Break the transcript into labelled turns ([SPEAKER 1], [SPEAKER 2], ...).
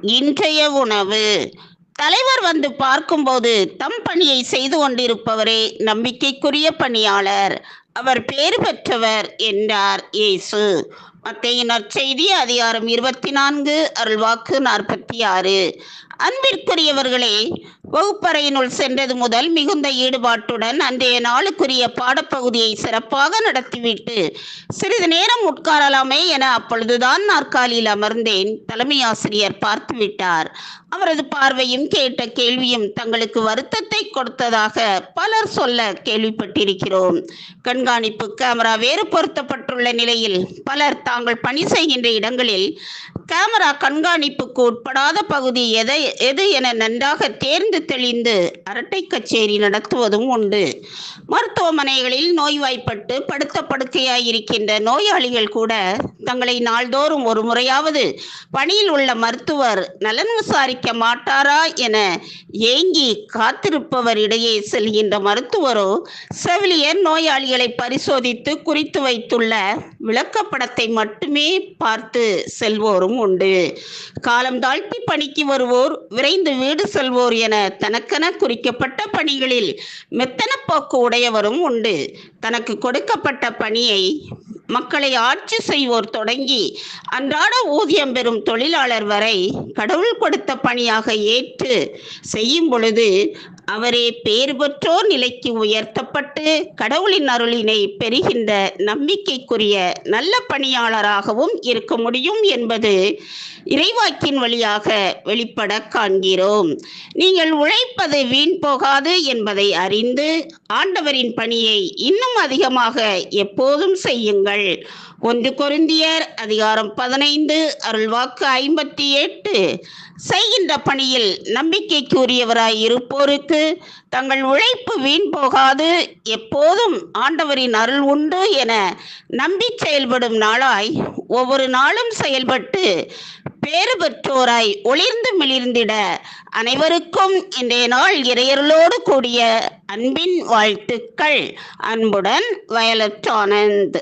[SPEAKER 1] இன்றைய உணவு. தலைவர் வந்து பார்க்கும்போது தம் பணியை செய்து கொண்டிருப்பவரே நம்பிக்கைக்குரிய பணியாளர். அவர் பேறு பெற்றவர் என்றார் இயேசு. மத்திய நற்செய்தி அதிகாரம் இருபத்தி நான்கு அருள்வாக்கு நாற்பத்தி ஆறு. அன்பிற்குரியவர்களே வகுப்பறையினுள் சென்றது முதல் மிகுந்த ஈடுபாட்டுடன் அன்றைய நாளுக்குரிய பாடப்பகுதியை சிறப்பாக நடத்திவிட்டு சிறிது நேரம் உட்காரலாமே என அப்பொழுதுதான் நாற்காலியில் அமர்ந்தேன். தலைமை ஆசிரியர் பார்த்துவிட்டார். அவரது பார்வையும் கேட்ட கேள்வியும் தங்களுக்கு வருத்தத்தை கொடுத்ததாக பலர் சொல்ல கேள்விப்பட்டிருக்கிறோம். கண்காணிப்பு கேமரா வேறு பொருத்தப்பட்டுள்ள நிலையில் பலர் தாங்கள் பணி செய்கின்ற இடங்களில் கேமரா கண்காணிப்புக்கு உட்படாத பகுதி எதை எது என நன்றாக தேர்ந்து தெளிந்து அரட்டை கச்சேரி நடத்துவதும் உண்டு. மருத்துவமனைகளில் நோய்வாய்ப்பட்டு படுத்த படுக்கையாயிருக்கின்ற நோயாளிகள் கூட தங்களை நாள்தோறும் ஒரு முறையாவது பணியில் உள்ள மருத்துவர் நலன் விசாரிக்க மாட்டாரா என ஏங்கி காத்திருப்பவரிடையே செல்கின்ற மருத்துவரோ செவிலியர் நோயாளிகளை பரிசோதித்து குறித்து வைத்துள்ள விளக்கப்படத்தை மட்டுமே பார்த்து செல்வோரும் உண்டு. காலம் தாழ்த்தி பணிக்கு வருவோர் விரைந்து வீடு செல்வோர் என தனக்கென குறிக்கப்பட்ட பணிகளில் மெத்தன போக்கு உடையவரும் உண்டு. தனக்கு கொடுக்கப்பட்ட பணியை மக்களை ஆட்சி செய்வோர் தொடங்கி அன்றாட ஊதியம் பெறும் தொழிலாளர் வரை கடவுள் கொடுத்த பணியாக ஏற்று செய்யும் பொழுது அவரே பேர் பெற்றோர் நிலைக்கு உயர்த்தப்பட்டு கடவுளின் அருளினை பெறுகின்ற நம்பிக்கைக்குரிய நல்ல பணியாளராகவும் இருக்க முடியும் என்பது இறைவாக்கின் வழியாக வெளிப்பட காண்கிறோம். நீங்கள் உழைப்பது வீண் போகாது என்பதை அறிந்து ஆண்டவரின் பணியை இன்னும் அதிகமாக எப்போதும் செய்யுங்கள். ஒன்று கொருந்தியர் அதிகாரம் பதினைந்து அருள்வாக்கு ஐம்பத்தி எட்டு. செய்கின்ற பணியில் நம்பிக்கைக்குரியவராய் இருப்போருக்கு தங்கள் உழைப்பு வீண் போகாது. எப்போதும் ஆண்டவரின் அருள் உண்டு என நம்பி செயல்படும் நாளாய் ஒவ்வொரு நாளும் செயல்பட்டு பேறு பெற்றோராய் ஒளிர்ந்து மிளிர்ந்திட அனைவருக்கும் இன்றைய நாள் இறையர்களோடு கூடிய அன்பின் வாழ்த்துக்கள். அன்புடன் வயலட் ஆனந்த்.